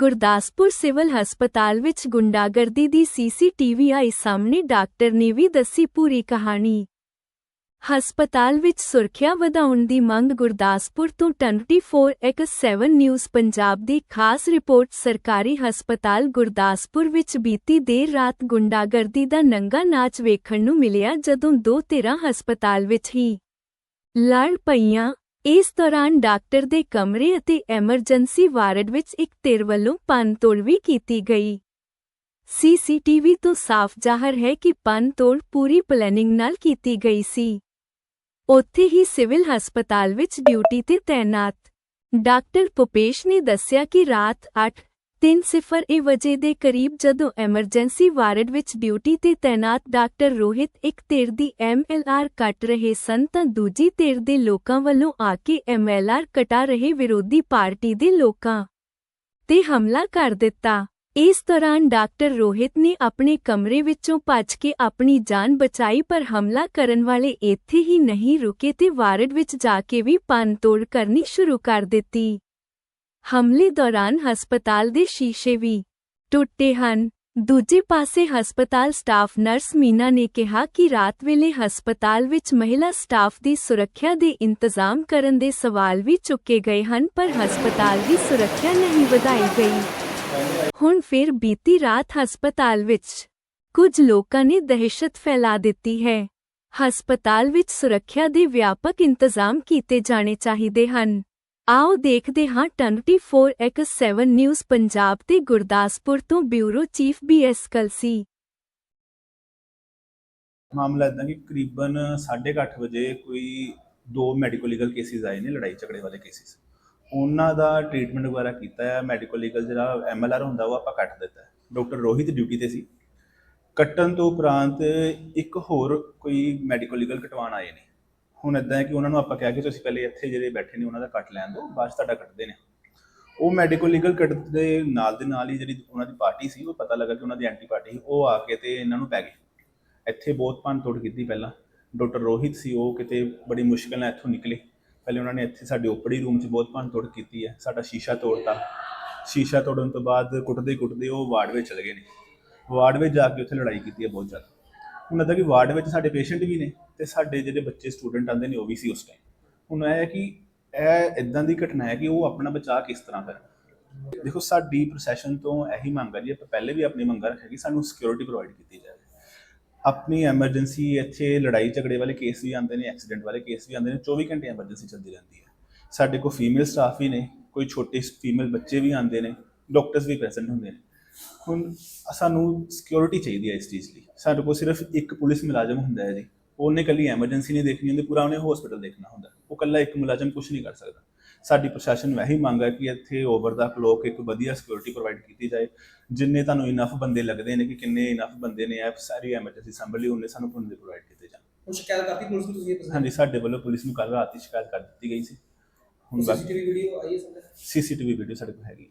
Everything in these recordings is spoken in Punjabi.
ਗੁਰਦਾਸਪੁਰ ਸਿਵਲ ਹਸਪਤਾਲ ਵਿੱਚ ਗੁੰਡਾਗਰਦੀ ਦੀ ਸੀਸੀਟੀਵੀ ਆਈ ਸਾਹਮਣੇ ਡਾਕਟਰ ਨੇ ਵੀ ਦੱਸੀ ਪੂਰੀ ਕਹਾਣੀ। ਹਸਪਤਾਲ ਵਿੱਚ ਸੁਰੱਖਿਆ ਵਧਾਉਣ ਦੀ ਮੰਗ ਗੁਰਦਾਸਪੁਰ ਤੋਂ 24x7 ਨਿਊਜ਼ ਪੰਜਾਬ ਦੀ ਖਾਸ ਰਿਪੋਰਟ ਸਰਕਾਰੀ ਹਸਪਤਾਲ ਗੁਰਦਾਸਪੁਰ ਵਿੱਚ ਬੀਤੀ ਦੇਰ ਰਾਤ ਗੁੰਡਾਗਰਦੀ ਦਾ ਨੰਗਾ ਨਾਚ ਵੇਖਣ ਨੂੰ ਮਿਲਿਆ ਜਦੋਂ ਦੋ ਧਿਰਾਂ ਹਸਪਤਾਲ ਵਿੱਚ ਹੀ ਲੜ ਪਈਆਂ। ਇਸ ਦੌਰਾਨ ਡਾਕਟਰ ਦੇ ਕਮਰੇ ਅਤੇ ਐਮਰਜੈਂਸੀ ਵਾਰਡ ਵਿੱਚ ਇੱਕ ਧਿਰ ਵੱਲੋਂ ਪੰਨਤੋੜ ਵੀ ਕੀਤੀ ਗਈ। ਸੀਸੀਟੀਵੀ ਤੋਂ ਸਾਫ਼ ਜ਼ਾਹਰ ਹੈ ਕਿ ਪੰਨਤੋੜ ਪੂਰੀ ਪਲੈਨਿੰਗ ਨਾਲ ਕੀਤੀ ਗਈ ਸੀ। ਉੱਥੇ ਹੀ ਸਿਵਲ ਹਸਪਤਾਲ ਵਿੱਚ ਡਿਊਟੀ ਤੇ ਤੈਨਾਤ। ਡਾਕਟਰ ਭੁਪੇਸ਼ ਨੇ ਦੱਸਿਆ ਕਿ ਰਾਤ 8:30 ਵਜੇ ਦੇ ਕਰੀਬ ਜਦੋਂ ਐਮਰਜੈਂਸੀ ਵਾਰਡ ਵਿੱਚ ਡਿਊਟੀ ਤੇ ਤੈਨਾਤ ਡਾਕਟਰ ਰੋਹਿਤ ਇੱਕ ਧਿਰ ਦੀ ਐਮਐਲਆਰ ਕੱਟ ਰਹੇ ਸਨ ਤਾਂ ਦੂਜੀ ਧਿਰ ਦੇ ਲੋਕਾਂ ਵੱਲੋਂ ਆ ਕੇ ਐਮਐਲਆਰ ਕਟਾ ਰਹੇ ਵਿਰੋਧੀ ਪਾਰਟੀ ਦੇ ਲੋਕਾਂ ਤੇ ਹਮਲਾ ਕਰ ਦਿੱਤਾ। ਇਸ ਦੌਰਾਨ ਡਾਕਟਰ ਰੋਹਿਤ ਨੇ ਆਪਣੇ ਕਮਰੇ ਵਿੱਚੋਂ ਭੱਜ ਕੇ ਆਪਣੀ ਜਾਨ ਬਚਾਈ ਪਰ ਹਮਲਾ ਕਰਨ ਵਾਲੇ ਇੱਥੇ ਹੀ ਨਹੀਂ ਰੁਕੇ ਤੇ ਵਾਰਡ ਵਿੱਚ ਜਾ ਕੇ ਵੀ ਤੋੜ ਕਰਨੀ ਸ਼ੁਰੂ ਕਰ ਦਿੱਤੀ। ਹਮਲੇ ਦੌਰਾਨ ਹਸਪਤਾਲ ਦੇ ਸ਼ੀਸ਼ੇ ਵੀ ਟੁੱਟੇ ਹਨ ਦੂਜੇ ਪਾਸੇ ਹਸਪਤਾਲ ਸਟਾਫ ਨਰਸ ਮੀਨਾ ਨੇ ਕਿਹਾ ਕਿ ਰਾਤ ਵੇਲੇ ਹਸਪਤਾਲ ਵਿੱਚ ਮਹਿਲਾ ਸਟਾਫ ਦੀ ਸੁਰੱਖਿਆ ਦੇ ਇੰਤਜ਼ਾਮ ਕਰਨ ਦੇ ਸਵਾਲ ਵੀ ਚੁੱਕੇ ਗਏ ਹਨ ਪਰ ਹਸਪਤਾਲ ਦੀ ਸੁਰੱਖਿਆ ਨਹੀਂ ਵਧਾਈ ਗਈ ਹੁਣ ਫਿਰ ਬੀਤੀ ਰਾਤ ਹਸਪਤਾਲ ਵਿੱਚ ਕੁਝ ਲੋਕਾਂ ਨੇ ਦਹਿਸ਼ਤ ਫੈਲਾ ਦਿੱਤੀ ਹੈ ਹਸਪਤਾਲ ਵਿੱਚ ਸੁਰੱਖਿਆ ਦੇ ਵਿਆਪਕ ਇੰਤਜ਼ਾਮ ਕੀਤੇ ਜਾਣੇ ਚਾਹੀਦੇ ਹਨ ਆਓ ਦੇਖਦੇ ਹਾਂ 24x7 ਨਿਊਜ਼ ਪੰਜਾਬ ਤੇ ਗੁਰਦਾਸਪੁਰ ਤੋਂ ਬਿਊਰੋ ਚੀਫ ਬੀਐਸ ਕਲਸੀ। ਮਾਮਲਾ ਇਦਾਂ ਕਿ ਕਰੀਬਨ 8:30 ਵਜੇ ਕੋਈ ਦੋ ਮੈਡੀਕਲ ਲੀਗਲ ਕੇਸਿਸ ਆਏ ਨੇ ਲੜਾਈ ਝਗੜੇ ਵਾਲੇ ਕੇਸਿਸ ਉਹਨਾਂ ਦਾ ਟ੍ਰੀਟਮੈਂਟ ਵਗੈਰਾ ਕੀਤਾ ਹੈ ਮੈਡੀਕਲ ਲੀਗਲ ਜਿਹੜਾ ਐਮਐਲਆਰ ਹੁੰਦਾ ਉਹ ਆਪਾਂ ਕੱਟ ਦਿੱਤਾ ਡਾਕਟਰ ਰੋਹਿਤ ਡਿਊਟੀ ਤੇ ਸੀ। ਕੱਟਣ ਤੋਂ ਉਪਰੰਤ ਇੱਕ ਹੋਰ ਕੋਈ ਮੈਡੀਕਲ ਲੀਗਲ ਕਟਵਾਉਣ ਆਏ ਨੇ। ਹੁਣ ਇਦਾਂ ਹੈ ਕਿ ਉਹਨਾਂ ਨੂੰ ਆਪਾਂ ਕਿਹਾ ਕਿ ਤੁਸੀਂ ਪਹਿਲੇ ਇੱਥੇ ਜਿਹੜੇ ਬੈਠੇ ਨੇ, ਉਹਨਾਂ ਦਾ ਕੱਟ ਲੈਣ ਦਿਓ, ਬਾਅਦ 'ਚ ਤੁਹਾਡਾ ਕੱਟਦੇ ਨੇ। ਉਹ ਮੈਡੀਕਲ ਲੀਗਲ ਕੱਟ ਦੇ ਨਾਲ ਦੇ ਨਾਲ ਹੀ ਜਿਹੜੀ ਉਹਨਾਂ ਦੀ ਪਾਰਟੀ ਸੀ, ਉਹ ਪਤਾ ਲੱਗਾ ਕਿ ਉਹਨਾਂ ਦੀ ਐਂਟੀ ਪਾਰਟੀ ਸੀ, ਉਹ ਆ ਕੇ ਤੇ ਇਹਨਾਂ ਨੂੰ ਪੈ ਗਏ। ਇੱਥੇ ਬਹੁਤ ਭੰਨ ਤੋੜ ਕੀਤੀ ਪਹਿਲਾਂ। ਡਾਕਟਰ ਰੋਹਿਤ ਸੀ, ਉਹ ਕਿਤੇ ਬੜੀ ਮੁਸ਼ਕਲ ਨਾਲ ਇੱਥੋਂ ਨਿਕਲੇ। ਪਹਿਲੇ ਉਹਨਾਂ ਨੇ ਇੱਥੇ ਸਾਡੇ ਓਪੜੀ ਰੂਮ 'ਚ ਬਹੁਤ ਭੰਨ ਤੋੜ ਕੀਤੀ ਹੈ। ਸਾਡਾ ਸ਼ੀਸ਼ਾ ਤੋੜਤਾ। ਸ਼ੀਸ਼ਾ ਤੋੜਨ ਤੋਂ ਬਾਅਦ ਕੁੱਟਦੇ ਕੁੱਟਦੇ ਉਹ ਵਾਰਡ ਵਿੱਚ ਚਲੇ ਗਏ ਨੇ। ਵਾਰਡ ਵਿੱਚ ਜਾ ਕੇ ਉੱਥੇ ਲੜਾਈ ਕੀਤੀ ਹੈ ਬਹੁਤ ਜ਼ਿਆਦਾ। ਹੁਣ ਇਦਾਂ ਕਿ ਵਾਰਡ ਵਿੱਚ ਸਾਡੇ ਪੇਸ਼ੈਂਟ ਵੀ ਨੇ ਤੇ ਸਾਡੇ ਜਿਹੜੇ ਬੱਚੇ ਸਟੂਡੈਂਟ ਆਉਂਦੇ ਨੇ ਉਹ ਵੀ ਸੀ ਉਸ ਟਾਈਮ ਹੁਣ ਇਹ ਹੈ ਕਿ ਇਹ ਇਦਾਂ ਦੀ ਘਟਨਾ ਹੈ ਕਿ ਉਹ ਆਪਣਾ ਬਚਾਅ ਕਿਸ ਤਰ੍ਹਾਂ ਕਰਨ? ਦੇਖੋ, ਸਾਡੀ ਪ੍ਰੋਸੈਸ਼ਨ ਤੋਂ ਇਹੀ ਮੰਗ ਹੈ ਜੀ, ਆਪਾਂ ਪਹਿਲੇ ਵੀ ਆਪਣੀ ਮੰਗਾਂ ਰੱਖਿਆ ਕਿ ਸਾਨੂੰ ਸਿਕਿਉਰਿਟੀ ਪ੍ਰੋਵਾਈਡ ਕੀਤੀ ਜਾਵੇ। ਆਪਣੀ ਐਮਰਜੈਂਸੀ ਇੱਥੇ ਲੜਾਈ ਝਗੜੇ ਵਾਲੇ ਕੇਸ ਵੀ ਆਉਂਦੇ ਨੇ ਐਕਸੀਡੈਂਟ ਵਾਲੇ ਕੇਸ ਵੀ ਆਉਂਦੇ ਨੇ 24 ਘੰਟੇ ਐਮਰਜੈਂਸੀ ਚੱਲਦੀ ਰਹਿੰਦੀ ਹੈ। ਸਾਡੇ ਕੋਲ ਫੀਮੇਲ ਸਟਾਫ ਵੀ ਨੇ, ਕੋਈ ਛੋਟੇ ਫੀਮੇਲ ਬੱਚੇ ਵੀ ਆਉਂਦੇ ਨੇ ਡਾਕਟਰਸ ਵੀ ਪ੍ਰੈਜ਼ੈਂਟ ਹੁੰਦੇ ਨੇ। ਹੁਣ ਸਾਨੂੰ ਸਿਕਿਉਰਿਟੀ ਚਾਹੀਦੀ ਹੈ ਇਸ ਚੀਜ਼ ਲਈ। ਸਾਡੇ ਕੋਲ ਸਿਰਫ ਇੱਕ ਪੁਲਿਸ ਮੁਲਾਜ਼ਮ ਹੁੰਦਾ ਹੈ ਜੀ। ਉਹਨੇ ਕੱਲੀ ਐਮਰਜੈਂਸੀ ਨਹੀਂ ਦੇਖਣੀ ਹੁੰਦੀ ਪੂਰਾ ਉਹਨੇ ਹਸਪੀਟਲ ਦੇਖਣਾ ਹੁੰਦਾ। ਉਹ ਕੱਲਾ ਇੱਕ ਮੁਲਾਜ਼ਮ ਕੁਝ ਨਹੀਂ ਕਰ ਸਕਦਾ। ਸਾਡੀ ਪ੍ਰਸ਼ਾਸਨ ਵਹੀ ਮੰਗ ਹੈ ਕਿ ਇੱਥੇ ਓਵਰ ਦਾ ਕਲੋਕ ਇੱਕ ਵਧੀਆ ਸਿਕਿਉਰਿਟੀ ਪ੍ਰੋਵਾਈਡ ਕੀਤੀ ਜਾਏ। ਜਿੰਨੇ ਤੁਹਾਨੂੰ ਇਨਫ ਬੰਦੇ ਲੱਗਦੇ ਨੇ ਕਿ ਕਿੰਨੇ ਇਨਫ ਬੰਦੇ ਨੇ ਇਹ ਸਾਰੀ ਐਮਰਜੈਂਸੀ ਸੰਭਲੀ ਉਹਨੇ ਸਾਨੂੰ ਬੰਦੇ ਪ੍ਰੋਵਾਈਡ ਕੀਤੇ ਜਾਣ। ਹੁਣ ਸ਼ਿਕਾਇਤ ਕਰਤੀ ਪੁਲਿਸ ਨੂੰ ਤੁਸੀਂ ਇਹ ਹਾਂਜੀ ਸਾਡੇ ਵੱਲੋਂ ਪੁਲਿਸ ਨੂੰ ਕੱਲ ਰਾਤ ਹੀ ਸ਼ਿਕਾਇਤ ਕਰ ਦਿੱਤੀ ਗਈ ਸੀ। ਹੁਣ ਸੀਸੀਟੀਵੀ ਵੀਡੀਓ ਆਈ ਹੈ ਸਾਹਮਣੇ? ਸੀਸੀਟੀਵੀ ਵੀਡੀਓ ਸਾਡੇ ਕੋਲ ਹੈਗੀ।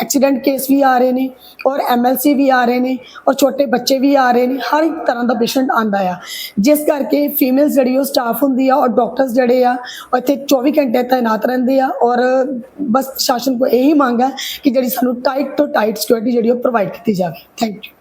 ਐਕਸੀਡੈਂਟ ਕੇਸ ਵੀ ਆ ਰਹੇ ਨੇ ਔਰ ਐਮਐਲਸੀ ਵੀ ਆ ਰਹੇ ਨੇ ਔਰ ਛੋਟੇ ਬੱਚੇ ਵੀ ਆ ਰਹੇ ਨੇ, ਹਰ ਇੱਕ ਤਰ੍ਹਾਂ ਦਾ ਪੇਸ਼ੈਂਟ ਆਂਦਾ ਆ। ਜਿਸ ਕਰਕੇ ਫੀਮੇਲ ਜਿਹੜੀ ਉਹ ਸਟਾਫ ਹੁੰਦੀ ਆ ਔਰ ਡਾਕਟਰਸ ਜਿਹੜੇ ਆ, ਉਹ ਇੱਥੇ 24 ਘੰਟੇ ਤਾਇਨਾਤ ਰਹਿੰਦੇ ਆ ਔਰ ਬਸ ਪ੍ਰਸ਼ਾਸਨ ਕੋ ਇਹੀ ਮੰਗ ਹੈ ਕਿ ਜਿਹੜੀ ਸਾਨੂੰ ਟਾਈਟ ਤੋਂ ਟਾਈਟ ਸਿਕਿਉਰਿਟੀ ਜਿਹੜੀ ਉਹ ਪ੍ਰੋਵਾਈਡ ਕੀਤੀ ਜਾਵੇ। Thank you